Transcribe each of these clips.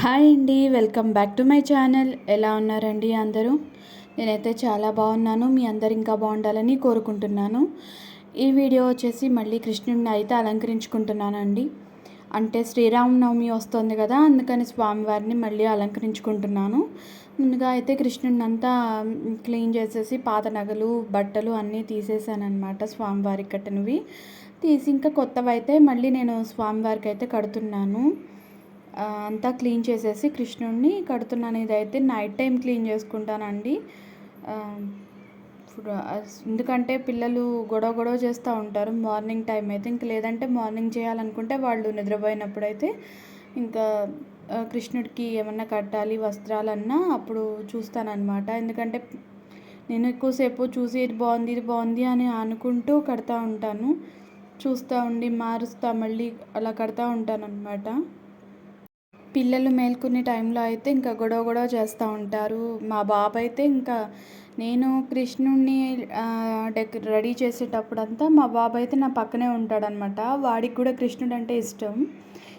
Hi అండి welcome back to my channel. ఎలా ఉన్నారండి అందరూ? నేనైతే చాలా బాగున్నాను. మీ అందరు ఇంకా బాగుండాలని కోరుకుంటున్నాను. ఈ వీడియో వచ్చేసి మళ్ళీ కృష్ణుడిని అయితే అలంకరించుకుంటున్నానండి. అంటే శ్రీరామనవమి వస్తుంది కదా అందుకని స్వామివారిని మళ్ళీ అలంకరించుకుంటున్నాను. ముందుగా అయితే కృష్ణుడిని అంతా క్లీన్ చేసేసి పాత నగలు బట్టలు అన్నీ తీసేసానమాట స్వామివారికి కట్టినవి. తీసి ఇంకా కొత్తవి అయితే మళ్ళీ నేను స్వామివారికి అయితే కడుతున్నాను. అంతా క్లీన్ చేసేసి కృష్ణుడిని కడుతున్నాను ఇదైతే నైట్ టైం క్లీన్ చేసుకుంటానండి. ఎందుకంటే పిల్లలు గొడవ గొడవ చేస్తూ ఉంటారు మార్నింగ్ టైం అయితే. ఇంక లేదంటే మార్నింగ్ చేయాలనుకుంటే వాళ్ళు నిద్రపోయినప్పుడైతే ఇంకా కృష్ణుడికి ఏమన్నా కట్టాలి వస్త్రాలన్నా అప్పుడు చూస్తానన్నమాట. ఎందుకంటే నేను ఎక్కువసేపు చూసి ఇది బాగుంది ఇది బాగుంది అని అనుకుంటూ కడతా ఉంటాను. చూస్తూ ఉండి మారుస్తూ మళ్ళీ అలా కడతా ఉంటాను అనమాట పిల్లలు మేల్కొనే టైంలో అయితే ఇంకా గొడవ గొడవ చేస్తూ ఉంటారు. మా బాబు అయితే ఇంకా నేను కృష్ణుడిని డెక్ రెడీ చేసేటప్పుడంతా మా బాబు అయితే నా పక్కనే ఉంటాడనమాట వాడికి కూడా కృష్ణుడు అంటే ఇష్టం.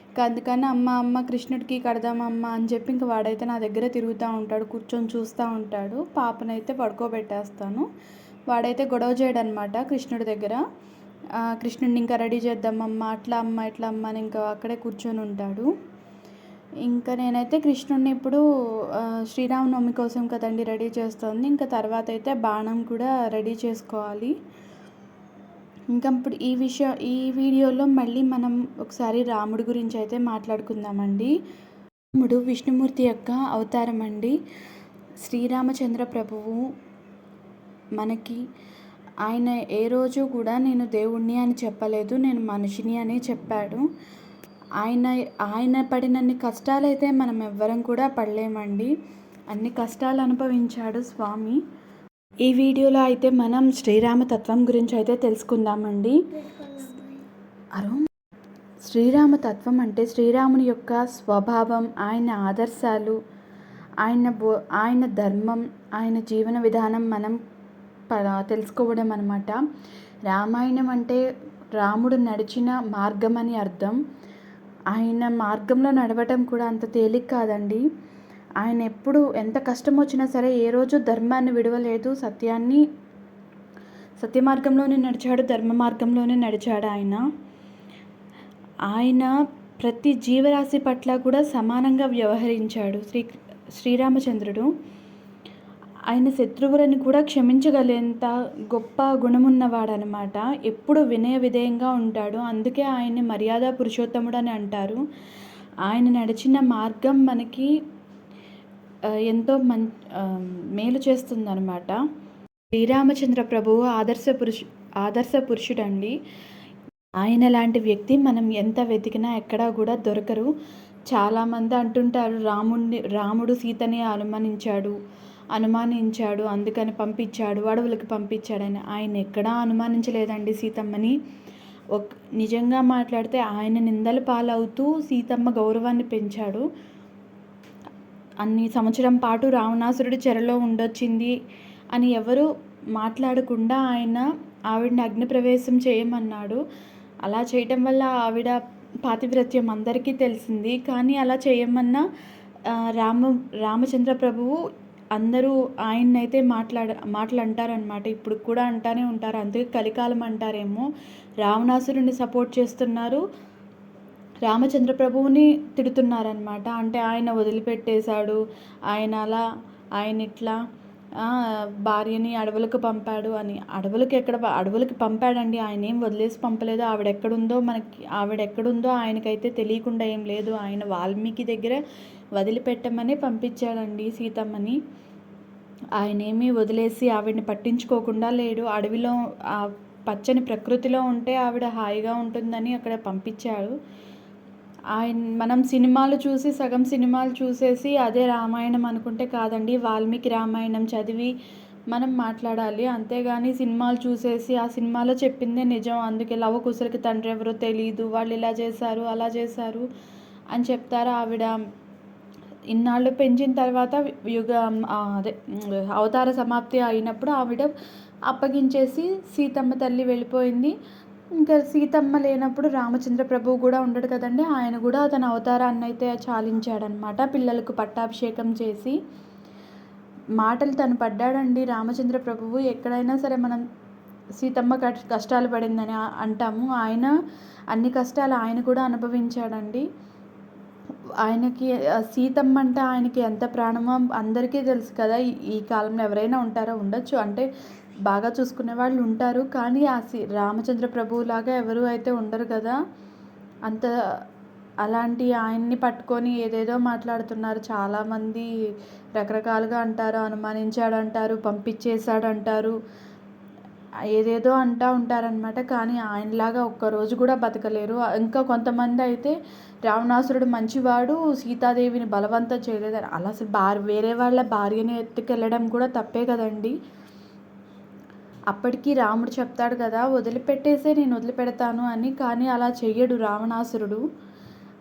ఇంకా అందుకని అమ్మ అమ్మ కృష్ణుడికి కడదామమ్మ అని చెప్పి ఇంకా వాడైతే నా దగ్గర తిరుగుతూ ఉంటాడు కూర్చొని చూస్తూ ఉంటాడు. పాపనైతే పడుకోబెట్టేస్తాను. వాడైతే గొడవ చేయడనమాట కృష్ణుడి దగ్గర. కృష్ణుడిని ఇంకా రెడీ చేద్దామమ్మ అట్లా అమ్మ ఇట్లా అమ్మ అని ఇంకా అక్కడే కూర్చొని ఉంటాడు. ఇంకా నేనైతే కృష్ణుడిని ఇప్పుడు శ్రీరామనవమి కోసం కదండి రెడీ చేస్తుంది. ఇంకా తర్వాత అయితే బాణం కూడా రెడీ చేసుకోవాలి. ఇంకా ఇప్పుడు ఈ విషయం ఈ వీడియోలో మళ్ళీ మనం ఒకసారి రాముడి గురించి అయితే మాట్లాడుకుందామండి. రాముడు విష్ణుమూర్తి యొక్క అవతారం అండి. శ్రీరామచంద్ర ప్రభువు మనకి ఆయన ఏ రోజు కూడా నేను దేవుణ్ణి అని చెప్పలేదు నేను మనిషిని అని చెప్పాడు. ఆయన ఆయన పడినన్ని కష్టాలైతే మనం ఎవ్వరం కూడా పడలేమండి. అన్ని కష్టాలు అనుభవించాడు స్వామి. ఈ వీడియోలో అయితే మనం శ్రీరామ తత్వం గురించి అయితే తెలుసుకుందామండి. అరో శ్రీరామ తత్వం అంటే శ్రీరాముని యొక్క స్వభావం ఆయన ఆదర్శాలు ఆయన బో ఆయన ధర్మం ఆయన జీవన విధానం మనం తెలుసుకోవడం అనమాట రామాయణం అంటే రాముడు నడిచిన మార్గం అని అర్థం. ఆయన మార్గంలో నడవటం కూడా అంత తేలిక కాదండి. ఆయన ఎప్పుడు ఎంత కష్టం వచ్చినా సరే ఏ రోజు ధర్మాన్ని విడవలేదు. సత్యాన్ని సత్య మార్గంలోనే నడిచాడు ధర్మ మార్గంలోనే నడిచాడు ఆయన. ఆయన ప్రతి జీవరాశి పట్ల కూడా సమానంగా వ్యవహరించాడు శ్రీ శ్రీరామచంద్రుడు. ఆయన శత్రువులను కూడా క్షమించగలేంత గొప్ప గుణమున్నవాడనమాట. ఎప్పుడు వినయ విధేయంగా ఉంటాడు. అందుకే ఆయన్ని మర్యాద పురుషోత్తముడు అని అంటారు. ఆయన నడిచిన మార్గం మనకి ఎంతో మం మేలు చేస్తుందనమాట. శ్రీరామచంద్ర ప్రభువు ఆదర్శ పురుషు ఆదర్శ పురుషుడండి. ఆయన లాంటి వ్యక్తి మనం ఎంత వెతికినా ఎక్కడా కూడా దొరకరు. చాలామంది అంటుంటారు రాముడిని రాముడు సీతని అనుమానించాడు అనుమానించాడు అందుకని పంపించాడు అడవులకు పంపించాడని. ఆయన ఎక్కడా అనుమానించలేదండి సీతమ్మని. ఒక నిజంగా మాట్లాడితే ఆయన నిందలు పాలవుతూ సీతమ్మ గౌరవాన్ని పెంచాడు. అన్ని సంవత్సరం పాటు రావణాసురుడి చెరలో ఉండొచ్చింది అని ఎవరు మాట్లాడకుండా ఆయన ఆవిడని అగ్నిప్రవేశం చేయమన్నాడు. అలా చేయటం వల్ల ఆవిడ పాతివ్రత్యం అందరికీ తెలిసింది. కానీ అలా చేయమన్నా రామ రామచంద్ర ప్రభువు అందరూ ఆయన్నైతే మాట్లాడ మాటలు అంటారనమాట ఇప్పుడు కూడా అంటానే ఉంటారు. అందుకే కలికాలం అంటారేమో. రావణాసురుని సపోర్ట్ చేస్తున్నారు. రామచంద్ర ప్రభువుని తిడుతున్నారనమాట అంటే ఆయన వదిలిపెట్టేశాడు. ఆయన అలా ఆయన ఇట్లా భార్యని అడవులకు పంపాడు అని. అడవులకు ఎక్కడ అడవులకి పంపాడండి. ఆయన ఏం వదిలేసి పంపలేదు. ఆవిడ ఎక్కడుందో మనకి ఆవిడ ఎక్కడుందో ఆయనకైతే తెలియకుండా ఏం లేదు. ఆయన వాల్మీకి దగ్గర వదిలిపెట్టమని పంపించాడండి సీతమ్మని. ఆయనేమి వదిలేసి ఆవిడని పట్టించుకోకుండా లేడు. అడవిలో ఆ పచ్చని ప్రకృతిలో ఉంటే ఆవిడ హాయిగా ఉంటుందని అక్కడ పంపించాడు. ఆయన మనం సినిమాలు చూసి సగం సినిమాలు చూసేసి అదే రామాయణం అనుకుంటే కాదండి వాల్మీకి రామాయణం చదివి మనం మాట్లాడాలి. అంతేగాని సినిమాలు చూసేసి ఆ సినిమాలో చెప్పిందే నిజం. అందుకే లవ కుసరికి తండ్రి ఎవరో తెలియదు వాళ్ళు ఇలా చేశారు అలా చేశారు అని చెప్తారు ఆవిడ? ఇన్నాళ్ళు పెంచిన తర్వాత యుగ అదే అవతార సమాప్తి అయినప్పుడు ఆవిడ అప్పగించేసి సీతమ్మ తల్లి వెళ్ళిపోయింది. ఇంకా సీతమ్మ లేనప్పుడు రామచంద్ర ప్రభువు కూడా ఉండడు కదండి. ఆయన కూడా తన అవతారాన్ని అయితే చాలించాడనమాట పిల్లలకు పట్టాభిషేకం చేసి మాటలు తను పడ్డాడండి. రామచంద్ర ప్రభువు ఎక్కడైనా సరే మనం సీతమ్మ కష్టాలు పడిందని అంటాము. ఆయన అన్ని కష్టాలు ఆయన కూడా అనుభవించాడండి. ఆయనకి సీతమ్మ అంటే ఆయనకి ఎంత ప్రాణమో అందరికీ తెలుసు కదా. ఈ కాలంలో ఎవరైనా ఉంటారో ఉండొచ్చు. అంటే బాగా చూసుకునే వాళ్ళు ఉంటారు. కానీ ఆ సీ రామచంద్ర ప్రభువులాగా ఎవరు అయితే ఉండరు కదా. అంత అలాంటి ఆయన్ని పట్టుకొని ఏదేదో మాట్లాడుతున్నారు. చాలామంది రకరకాలుగా అంటారు. అనుమానించాడంటారు. పంపించేశాడంటారు. ఏదేదో అంటూ ఉంటారనమాట కానీ ఆయనలాగా ఒక్కరోజు కూడా బతకలేరు. ఇంకా కొంతమంది అయితే రావణాసురుడు మంచివాడు సీతాదేవిని బలవంతం చేయలేదని. అలా అసలు భార్య వేరే వాళ్ళ భార్యని ఎత్తుకెళ్ళడం కూడా తప్పే కదండి. అప్పటికి రాముడు చెప్తాడు కదా వదిలిపెట్టేసే నేను వదిలిపెడతాను అని. కానీ అలా చెయ్యడు రావణాసురుడు.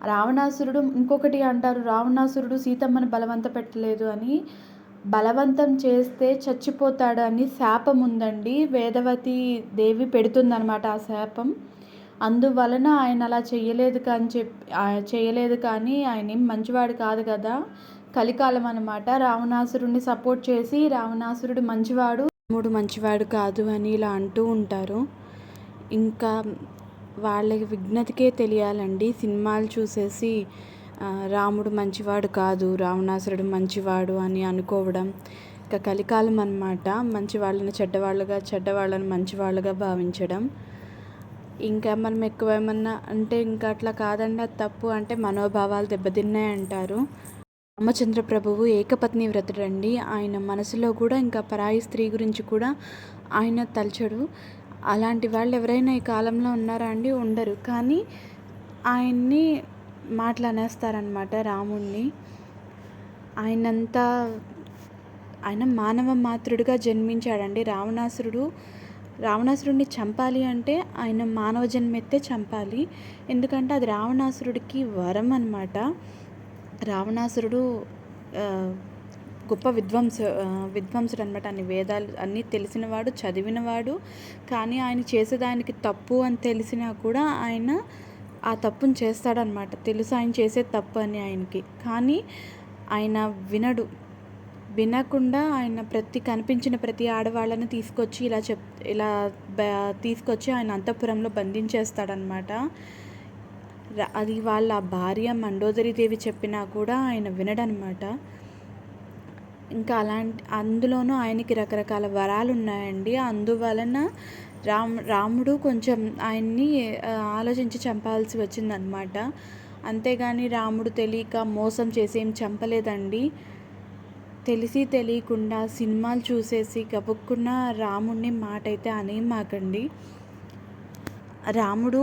రావణాసురుడు ఇంకొకటి అంటారు రావణాసురుడు సీతమ్మని బలవంత పెట్టలేదు అని. బలవంతం చేస్తే చచ్చిపోతాడు అని శాపం ఉందండి వేదవతి దేవి పెడుతుందనమాట ఆ శాపం. అందువలన ఆయన అలా చేయలేదు కానీ చెప్పి చేయలేదు కానీ ఆయన ఏం మంచివాడు కాదు కదా. కలికాలం అనమాట రావణాసురుడిని సపోర్ట్ చేసి రావణాసురుడు మంచివాడు రాముడు మంచివాడు కాదు అని ఇలా అంటూ ఉంటారు. ఇంకా వాళ్ళకి విఘ్నతకే తెలియాలండి. సినిమాలు చూసేసి రాముడు మంచివాడు కాదు రావణాసురుడు మంచివాడు అని అనుకోవడం ఇంకా కలికాలం అనమాట మంచి వాళ్ళని చెడ్డవాళ్ళుగా చెడ్డవాళ్ళని మంచివాళ్ళుగా భావించడం. ఇంకా మనం ఎక్కువ ఏమన్నా అంటే ఇంకా అట్లా కాదండి అది తప్పు అంటే మనోభావాలు దెబ్బతిన్నాయి అంటారు. రామచంద్ర ప్రభువు ఏకపత్ని వ్రతుడండి. ఆయన మనసులో కూడా ఇంకా పరాయి స్త్రీ గురించి కూడా ఆయన తలచడు. అలాంటి వాళ్ళు ఎవరైనా ఈ కాలంలో ఉన్నారా అండి? ఉండరు. కానీ ఆయన్ని మాటలు అనేస్తారనమాట రాముణ్ణి. ఆయనంతా ఆయన మానవ మాతృడిగా జన్మించాడండి. రావణాసురుడు రావణాసురుడిని చంపాలి అంటే ఆయన మానవ జన్మెత్తే చంపాలి. ఎందుకంటే అది రావణాసురుడికి వరం అనమాట రావణాసురుడు గొప్ప విద్వాంస విద్వాంసుడు అనమాట అన్ని వేదాలు అన్నీ తెలిసినవాడు చదివినవాడు. కానీ ఆయన చేసేదానికి తప్పు అని తెలిసినా కూడా ఆయన ఆ తప్పును చేస్తాడనమాట తెలుసు ఆయన చేసే తప్పు అని ఆయనకి. కానీ ఆయన వినడు. వినకుండా ఆయన ప్రతి కనిపించిన ప్రతి ఆడవాళ్ళని తీసుకొచ్చి ఇలా చెప్ ఇలా తీసుకొచ్చి ఆయన అంతఃపురంలో బంధించేస్తాడనమాట అది వాళ్ళ భార్య మండోదరిదేవి చెప్పినా కూడా ఆయన వినడనమాట ఇంకా అలాంటి అందులోనూ ఆయనకి రకరకాల వరాలు ఉన్నాయండి అందువలన రామ్ రాముడు కొంచెం ఆయన్ని ఆలోచించి చంపాల్సి వచ్చిందనమాట అంతేగాని రాముడు తెలియక మోసం చేసి ఏం చంపలేదండి. తెలిసి తెలియకుండా సినిమాలు చూసేసి గబుక్కున్న రాముడిని మాట అయితే అనేమాకండి. రాముడు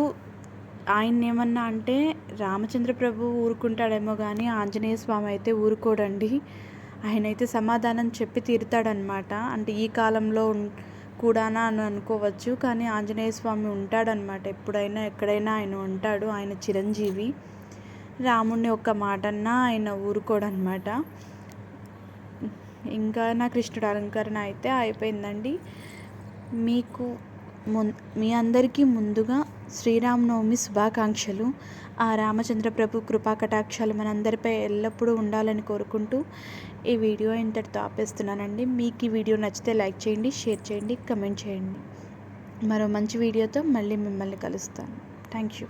ఆయన ఏమన్నా అంటే రామచంద్ర ప్రభు ఊరుకుంటాడేమో కానీ ఆంజనేయ స్వామి అయితే ఊరుకోడండి. ఆయన అయితే సమాధానం చెప్పి తీరుతాడనమాట అంటే ఈ కాలంలో కూడానా అని అనుకోవచ్చు. కానీ ఆంజనేయ స్వామి ఉంటాడనమాట ఎప్పుడైనా ఎక్కడైనా ఆయన ఉంటాడు. ఆయన చిరంజీవి. రాముడిని ఒక్క మాటన్నా ఆయన ఊరుకోడనమాట ఇంకా నా కృష్ణుడు అలంకరణ అయితే అయిపోయిందండి. మీకు మీ అందరికీ ముందుగా శ్రీరామనవమి శుభాకాంక్షలు. ఆ రామచంద్ర ప్రభు కృపా కటాక్షాలు మనందరిపై ఎల్లప్పుడూ ఉండాలని కోరుకుంటూ ఈ వీడియో ఇంతటితో ఆపేస్తున్నానండి. మీకు ఈ వీడియో నచ్చితే లైక్ చేయండి షేర్ చేయండి కమెంట్ చేయండి. మరో మంచి వీడియోతో మళ్ళీ మిమ్మల్ని కలుస్తాను. Thank you.